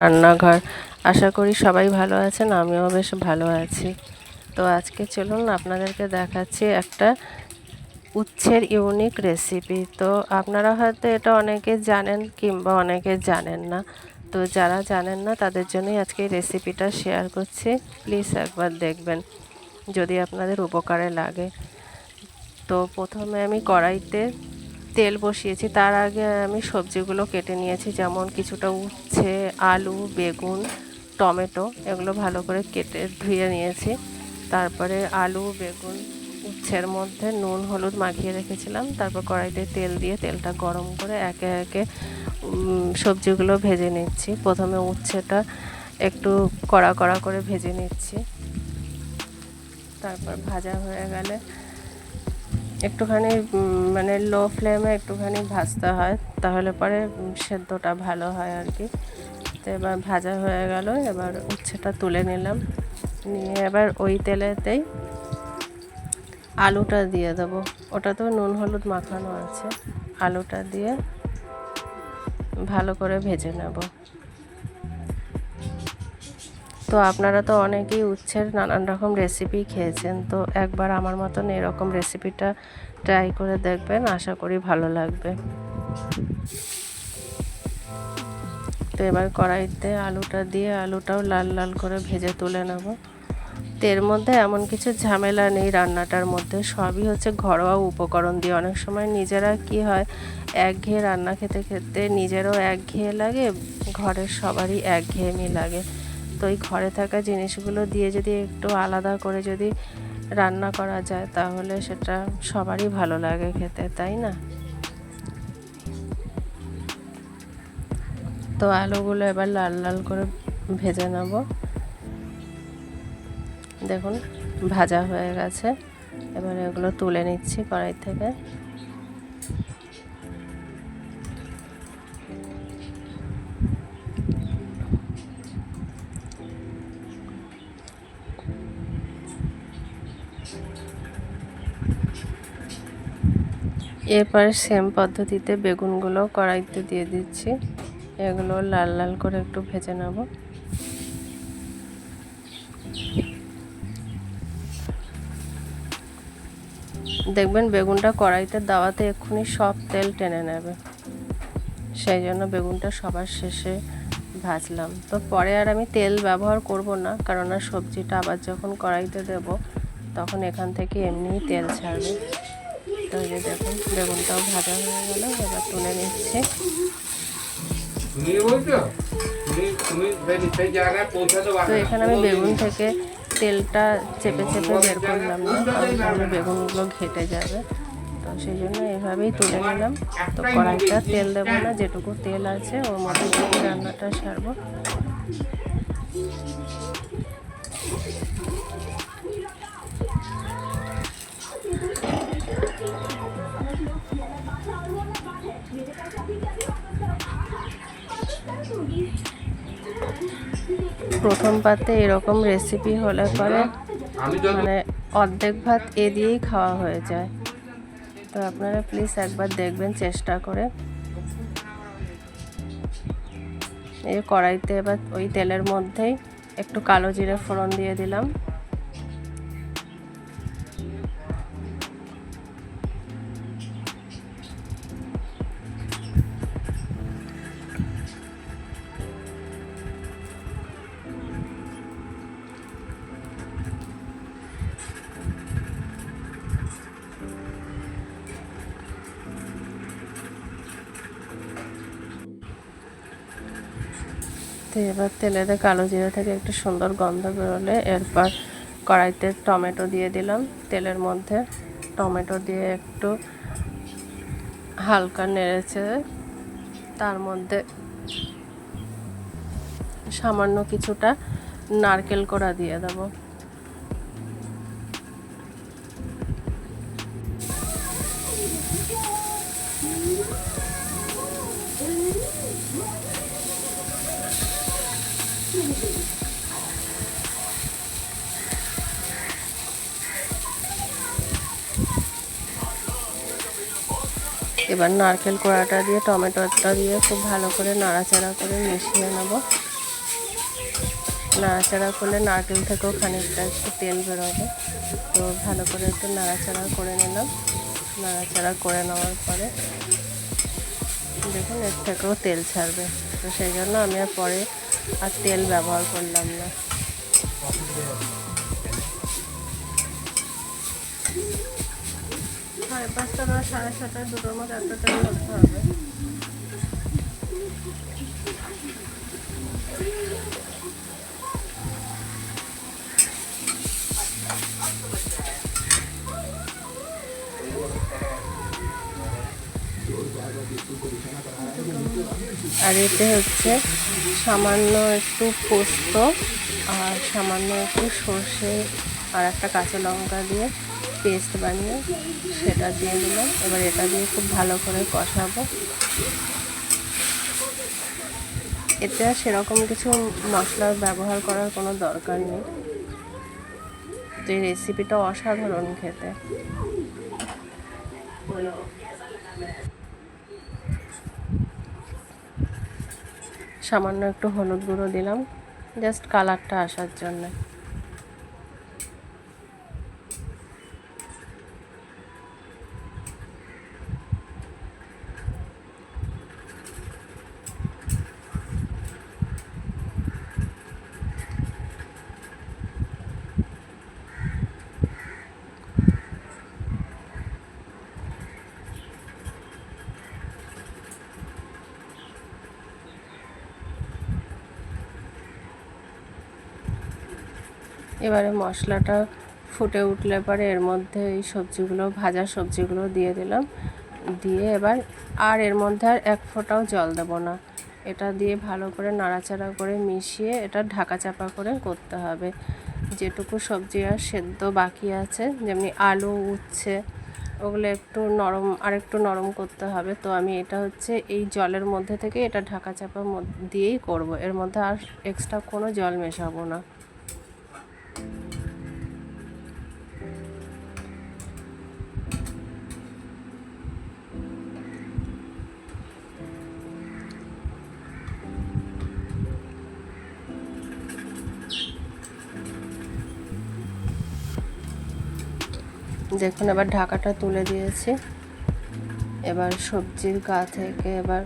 রান্নাঘর। আশা করি সবাই ভালো আছেন, আমিও বেশ ভালো আছি। তো আজকে চলুন আপনাদেরকে দেখাচ্ছি একটা উচ্ছের ইউনিক রেসিপি তো আপনারা হয়তো এটা অনেকে জানেন কিংবা অনেকে জানেন না। তো যারা জানেন না, তাদের জন্যই আজকে রেসিপিটা শেয়ার করছি। প্লিজ একবার দেখবেন, যদি আপনাদের উপকারে লাগে। তো প্রথমে আমি কড়াইতে তেল বসিয়েছি, তার আগে আমি সবজিগুলো কেটে নিয়েছি, যেমন কিছুটা উচ্ছে, আলু, বেগুন, টমেটো, এগুলো ভালো করে কেটে ধুয়ে নিয়েছি। তারপরে আলু, বেগুন, উচ্ছের মধ্যে নুন, হলুদ মাখিয়ে রেখেছিলাম, তারপর কড়াইতে তেল দিয়ে তেলটা গরম করে একে একে সবজিগুলো ভেজে নিচ্ছি। প্রথমে উচ্ছেটা একটু কড়া কড়া করে ভেজে নিচ্ছি। তারপর ভাজা হয়ে গেলে একটুখানি মানে লো ফ্লেমে একটুখানি ভাজতে হয়, তাহলে পরে সেদ্ধটা ভালো হয় আর কি। তো এবার ভাজা হয়ে গেল, এবার উচ্ছেটা তুলে নিলাম। নিয়ে এবার ওই তেলেতেই আলুটা দিয়ে দেবো। ওটা তো নুন হলুদ মাখানো আছে। আলুটা দিয়ে ভালো করে ভেজে নেব। তো আপনারা তো অনেকেই উচ্ছের নানান রকম রেসিপি খেয়েছেন, তো একবার আমার মতন এরকম রেসিপিটা ট্রাই করে দেখবেন, আশা করি ভালো লাগবে। তো এবার কড়াইতে আলুটা দিয়ে আলুটাও লাল লাল করে ভেজে তুলে নেব। তো এর মধ্যে এমন কিছু ঝামেলা নেই রান্নাটার মধ্যে, সবই হচ্ছে ঘরোয়া উপকরণ দিয়ে। অনেক সময় নিজেরা কি হয়, একঘেয়ে রান্না খেতে খেতে নিজেরও একঘেয়ে লাগে, ঘরের সবারই একঘেয়েমি লাগে। তো এই ঘরে থাকা জিনিসগুলো দিয়ে যদি একটু আলাদা করে যদি রান্না করা যায়, তাহলে সেটা সবারই ভালো লাগে খেতে, তাই না? তো আলুগুলো এবার লাল লাল করে ভেজে নেব। দেখুন, ভাজা হয়ে গেছে। এবার এগুলো তুলে নিচ্ছি কড়াই থেকে। এরপর সেম পদ্ধতিতে বেগুনগুলো কড়াইতে দিয়ে দিচ্ছি। এগুলো লাল লাল করে একটু ভেজে নেব। দেখবেন বেগুনটা কড়াইতে দাওয়াতে এক্ষুনি সব তেল টেনে নেবে। সেই জন্য বেগুনটা সবার শেষে ভাজলাম। তো পরে আর আমি তেল ব্যবহার করব না, কারণ সবজিটা আবার যখন কড়াইতে দেব, তখন এখান থেকে এমনিই তেল ছাড়বে। তো এই যে দেখুন বেগুনটাও ভাজা হয়ে গেল, এবার তুলে নিচ্ছে। তো এখানে আমি বেগুন থেকে তেলটা চেপে চেপে বের করলাম না বেগুনগুলো ঘেটে যাবে। তো সেই জন্য এভাবেই তুলে নিলাম। তো কড়াইটা তেল দেবো না, যেটুকু তেল আছে, ওর মধ্যে রান্নাটা সারবো। প্রথম পাতে এরকম রেসিপি হলে পরে মানে অর্ধেক ভাত এ দিয়েই খাওয়া হয়ে যায়। তো আপনারা প্লিজ একবার দেখবেন চেষ্টা করে। এই কড়াইতে এবার ওই তেলের মধ্যেই একটু কালো জিরে ফোড়ন দিয়ে দিলাম। তো এবার তেলেতে কালো জিরা থেকে একটু সুন্দর গন্ধ বেরোলে এরপর কড়াইতে টমেটো দিয়ে দিলাম। তেলের মধ্যে টমেটো দিয়ে একটু হালকা নেড়েছে তার মধ্যে সামান্য কিছুটা নারকেল করা দিয়ে দেবো। এবার নারকেল কোড়াটা দিয়ে, টমেটোটা দিয়ে খুব ভালো করে নাড়াচাড়া করে মিশিয়ে নেব। নাড়াচাড়া করলে নারকেল থেকেও খানিকটা একটু তেল বেরোবে। তো ভালো করে একটু নাড়াচাড়া করে নিলাম। নাড়াচাড়া করে নেওয়ার পরে দেখুন, এর থেকেও তেল ছাড়বে। তো সেই জন্য আমি আর পরে আর তেল ব্যবহার করলাম না। সাড়ে পাঁচটা বা সাড়ে ছটা দুটোর মধ্যে একটা ধরতে হবে। আর এতে হচ্ছে সামান্য একটু পোস্ত আর সামান্য একটু সর্ষে আর একটা কাঁচা লঙ্কা দিয়ে পেস্ট বানিয়ে সেটা দিয়ে দিলাম। এবার এটা দিয়ে খুব ভালো করে কষাবো। এতে আর সেরকম কিছু মশলার ব্যবহার করার কোনো দরকার নেই। তো এই রেসিপিটা অসাধারণ খেতে। সামান্য একটু হলুদ গুঁড়ো দিলাম। জাস্ট কালারটা আসার জন্য। এবারে মশলাটা ফুটে উঠলে পরে এর মধ্যে এই সবজিগুলো, ভাজা সবজিগুলো দিয়ে দিলাম। দিয়ে এবার আর এর মধ্যে আর এক ফোঁটাও জল দেব না। এটা দিয়ে ভালো করে নাড়াচাড়া করে মিশিয়ে এটা ঢাকা চাপা করে করতে হবে। যেটুকু সবজি আর সেদ্ধ বাকি আছে, যেমনি আলু, উচ্ছে, ওগুলো একটু নরম আর একটু নরম করতে হবে। তো আমি এটা হচ্ছে এই জলের মধ্যে থেকে এটা ঢাকা চাপা দিয়েই করব। এর মধ্যে আর এক্সট্রা কোনো জল মেশাবো না। দেখুন এবার ঢাকাটা তুলে দিয়েছি, এবার সবজির গা থেকে এবার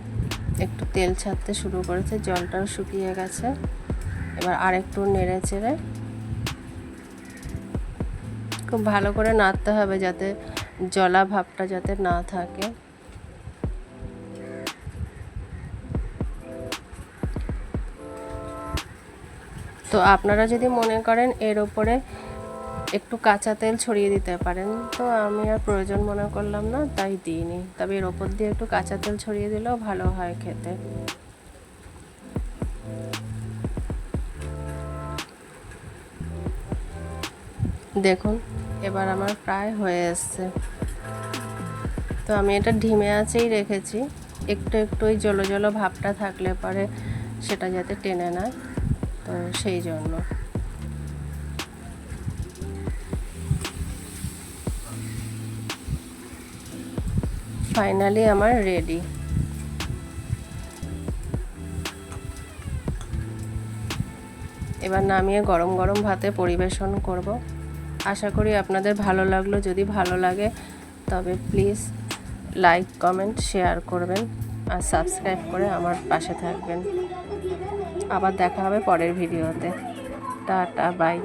একটু তেল ছাড়তে শুরু করেছে, জলটাও শুকিয়ে গেছে। এবার আরেকটু নেড়ে চেড়ে খুব ভালো করে নাড়তে হবে যাতে জলা ভাবটা যাতে না থাকে। তো আপনারা যদি মনে করেন এর ওপরে একটু কাঁচা তেল ছড়িয়ে দিতে পারেন। তো আমি আর প্রয়োজন মনে করলাম না, তাই দিইনি। তবে এর ওপর দিয়ে একটু কাঁচা তেল ছড়িয়ে দিলেও ভালো হয় খেতে। দেখুন, এবার আমার প্রায় হয়ে এসছে। তো আমি এটা ঢিমে আছেই রেখেছি। একটু একটু ওই জলো জলো ভাবটা থাকলে পরে সেটা যাতে টেনে নেয়। তো সেই জন্য। ফাইনালি আমার রেডি এবার নামিয়ে গরম গরম ভাতে পরিবেশন করব। আশা করি আপনাদের ভালো লাগল। যদি ভালো লাগে, তবে প্লিজ লাইক কমেন্ট শেয়ার করবেন আর সাবস্ক্রাইব করে আমার পাশে থাকবেন। আবার দেখা হবে পরের ভিডিওতে টাটা বাই